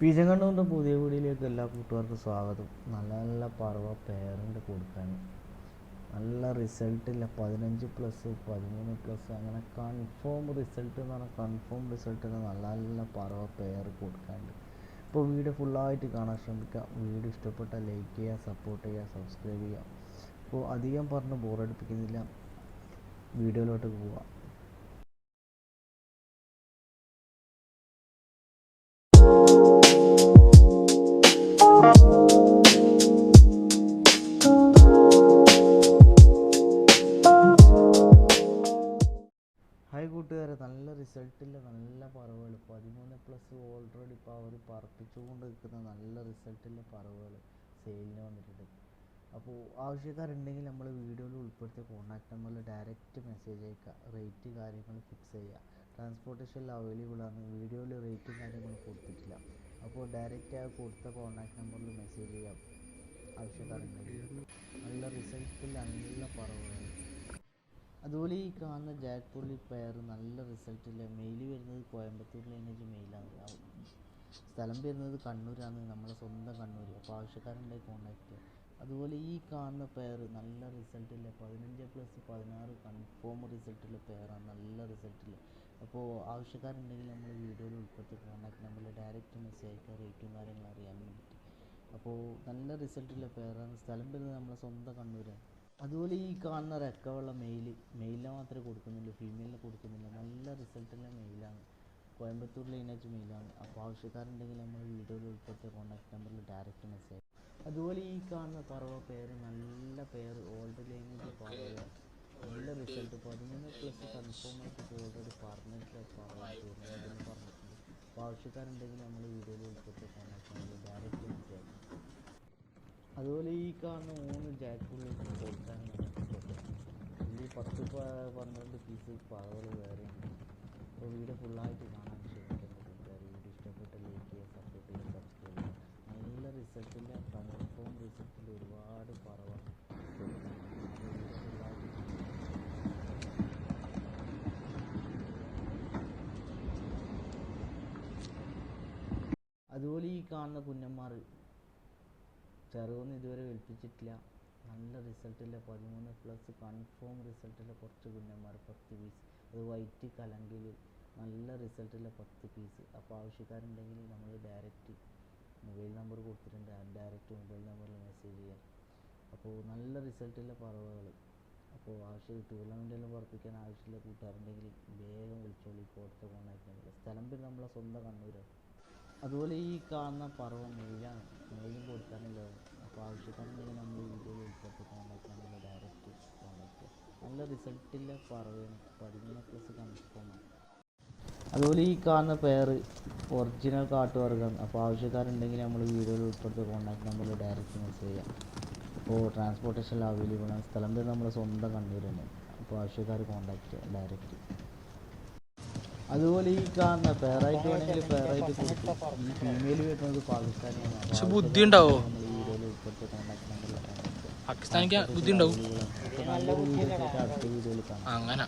പീച്ചങ്കണ്ണൂരിന്റെ പുതിയ വീഡിയോയിലേക്ക് എല്ലാ കൂട്ടുകാർക്കും സ്വാഗതം. നല്ല നല്ല പറവ പേരുണ്ട് കൊടുക്കാൻ. നല്ല റിസൾട്ടില്ല പതിനഞ്ച് പ്ലസ് പതിമൂന്ന് പ്ലസ് അങ്ങനെ കൺഫേം റിസൾട്ട് എന്ന് പറഞ്ഞാൽ കൺഫേം റിസൾട്ടിന് നല്ല നല്ല പറവ പേർ കൊടുക്കാനുണ്ട്. ഇപ്പോൾ വീഡിയോ ഫുള്ളായിട്ട് കാണാൻ ശ്രമിക്കുക വീഡിയോ ഇഷ്ടപ്പെട്ട ലൈക്ക് ചെയ്യുക സപ്പോർട്ട് ചെയ്യുക സബ്സ്ക്രൈബ് ചെയ്യുക അപ്പോൾ അധികം പറഞ്ഞ് ബോറടിപ്പിക്കുന്നില്ല വീഡിയോയിലോട്ട് പോവാം. നല്ല റിസൾട്ടില്ല നല്ല പറവുകൾ പതിമൂന്ന് പ്ലസ് ഓൾറെഡി ഇപ്പോൾ അവർ പറപ്പിച്ചുകൊണ്ട് നിൽക്കുന്ന നല്ല റിസൾട്ടിലെ പറവുകൾ സെയിലിന് വന്നിട്ടുണ്ട്. അപ്പോൾ ആവശ്യക്കാരുണ്ടെങ്കിൽ നമ്മൾ വീഡിയോയിൽ ഉൾപ്പെടുത്തിയ കോൺടാക്ട് നമ്പറിൽ ഡയറക്റ്റ് മെസ്സേജ് അയക്കുക. റേറ്റ് കാര്യങ്ങൾ ഫിക്സ് ചെയ്യുക. ട്രാൻസ്പോർട്ടേഷൻ അവൈലബിൾ ആണ്. വീഡിയോയിൽ റേറ്റും കാര്യങ്ങളും കൊടുത്തിട്ടില്ല. അപ്പോൾ ഡയറക്റ്റ് ആ കൊടുത്ത കോൺടാക്ട് നമ്പറിൽ മെസ്സേജ് ചെയ്യാം. ആവശ്യക്കാരുണ്ടെങ്കിൽ. നല്ല റിസൾട്ടിൽ നല്ല പറവുകൾ അതുപോലെ ഈ കാണുന്ന ജാക്ക് പുള്ളി പയർ നല്ല റിസൾട്ടില്ല മെയിൽ വരുന്നത് കോയമ്പത്തൂർ ലൈനേജ് മെയിലാണ് സ്ഥലം വരുന്നത് കണ്ണൂരാണ്. നമ്മളെ സ്വന്തം കണ്ണൂർ അപ്പോൾ ആവശ്യക്കാരുണ്ടായി കോൺടാക്ട് ചെയ്യുക അതുപോലെ ഈ കാണുന്ന പെയർ നല്ല റിസൾട്ടില്ല പതിനഞ്ച് പ്ലസ് പതിനാറ് കൺഫേം റിസൾട്ടുള്ള പെയറാണ് നല്ല റിസൾട്ടില്ല അപ്പോൾ ആവശ്യക്കാരുണ്ടെങ്കിൽ നമ്മൾ വീഡിയോയിൽ ഉൾപ്പെടുത്തി കോൺടാക്ട് നമ്മൾ ഡയറക്റ്റ് മെസ്സേജ് അയക്കുക. റേറ്റും കാര്യങ്ങളും അറിയാൻ അപ്പോൾ നല്ല റിസൾട്ടുള്ള പെയറാണ് സ്ഥലം വരുന്നത് നമ്മളെ സ്വന്തം കണ്ണൂരാണ്. അതുപോലെ ഈ കാണുന്ന റെക്കവുള്ള മെയിൽ മെയിലിനെ മാത്രമേ കൊടുക്കുന്നുള്ളൂ ഫീമെയിലിനെ കൊടുക്കുന്നില്ല. നല്ല റിസൾട്ടുള്ള മെയിലാണ്. കോയമ്പത്തൂരിലെ ലൈനേജ് മെയിലാണ്. അപ്പോൾ ആവശ്യക്കാരുണ്ടെങ്കിൽ നമ്മൾ വീഡിയോയിൽ ഉൾപ്പെടുത്തിയ കോൺടാക്ട് നമ്പറിൽ ഡയറക്റ്റ് മെസ്സേജ് അതുപോലെ ഈ കാണുന്ന പറവ പേര് നല്ല പേര് ഓൾഡ് ലൈനിന്റെ പറവ നല്ല റിസൾട്ട് പതിമൂന്ന് പ്ലസ് കൺഫേം ആയിട്ട് ഓൾറെഡി പറഞ്ഞിട്ട് പറവ ടൂർണമെന്റിന് പറഞ്ഞിട്ടുണ്ട്. അപ്പോൾ ആവശ്യക്കാരുണ്ടെങ്കിൽ നമ്മൾ വീഡിയോയിൽ ഉൾപ്പെടുത്തിയ കോൺടാക്ട് നമ്പറിൽ ഡയറക്റ്റ് മെസ്സേജ് കാണുന്ന മൂന്ന് ജാക്കുള്ളിൽ കൊടുക്കാൻ ഇതിൽ പത്ത് പന്ത്രണ്ട് പീസ് പഴകൾ വേറെ. അപ്പോൾ വീഡിയോ ഫുള്ളായിട്ട് കാണാൻ ശ്രമിക്കുന്നത് കൂട്ടുകാർ വീഡിയോ ഇഷ്ടപ്പെട്ട ലൈക്ക് ചെയ്യുക സപ്പോർട്ട് ചെയ്യുക സബ്സ്ക്രൈബ് ചെയ്യുക. നല്ല റിസൾട്ടില്ല കൺഫേം റിസൾട്ടിൽ ഒരുപാട് പറവ. അതുപോലെ ഈ കാണുന്ന കുഞ്ഞന്മാർ ചെറുതൊന്നും ഇതുവരെ ഏൽപ്പിച്ചിട്ടില്ല. നല്ല റിസൾട്ടില്ല പതിമൂന്ന് പ്ലസ് കൺഫേം റിസൾട്ടില്ല കുറച്ച് കുഞ്ഞന്മാർ പത്ത് പീസ് അത് വൈറ്റ് കലങ്കിൽ നല്ല റിസൾട്ടില്ല പത്ത് പീസ് അപ്പോൾ ആവശ്യക്കാരുണ്ടെങ്കിൽ നമ്മൾ ഡയറക്റ്റ് മൊബൈൽ നമ്പർ കൊടുത്തിട്ടുണ്ട്. ഡയറക്റ്റ് മൊബൈൽ നമ്പറിൽ മെസ്സേജ് ചെയ്യാം അപ്പോൾ നല്ല റിസൾട്ടിലെ പറവകൾ അപ്പോൾ ആവശ്യം ടൂർണമെന്റെല്ലാം പറപ്പിക്കാൻ ആവശ്യമില്ല കൂട്ടുകാരുണ്ടെങ്കിൽ വേഗം വിളിച്ചോളൂ. ഇപ്പോൾ അടുത്ത കോൺടാക്ട് നമ്പർ സ്ഥലം പിന്നെ നമ്മളെ സ്വന്തം കണ്ണൂരാണ്. അതുപോലെ ഈ കാണുന്ന പറവ മെയിലാണ് മെയിലും കൊടുക്കാനില്ല അപ്പോൾ ആവശ്യക്കാരുണ്ടെങ്കിൽ നമ്മൾ വീഡിയോയിൽ ഉൾപ്പെട്ട് കോൺടാക്ട് നമ്മൾ ഡയറക്റ്റ് കോൺടാക്ട് നല്ല റിസൾട്ടില്ല പറവയാണ് പതിമൂന്ന് പ്ലസ് കൺഫേമാണ് അതുപോലെ ഈ കാണുന്ന പേര് ഒറിജിനൽ കാട്ടുവർഗമാണ് അപ്പോൾ ആവശ്യക്കാരുണ്ടെങ്കിൽ നമ്മൾ വീഡിയോയിൽ ഉൾപ്പെടുത്തി കോൺടാക്ട് നമ്പറിൽ ഡയറക്റ്റ് മെസ്സേജ് ചെയ്യാം. അപ്പോൾ ട്രാൻസ്പോർട്ടേഷൻ അവൈലബിൾ ആണ്. സ്ഥലം തന്നെ നമ്മുടെ സ്വന്തം കണ്ണൂരാണ് അപ്പോൾ ആവശ്യക്കാർ കോൺടാക്ട് ഡയറക്റ്റ് അതുപോലെ ഈ കാണുന്ന പേറായിട്ട് വേണമെങ്കിൽ പേറായിട്ട് കൊടുക്കും ഈ ഫീമെയിൽ വരുന്നത് പാകിസ്ഥാനിയാണ്. പക്ഷെ ബുദ്ധി ഉണ്ടാവോ പാകിസ്ഥാനിക്ക് ബുദ്ധി ഉണ്ടാവും അങ്ങനെ.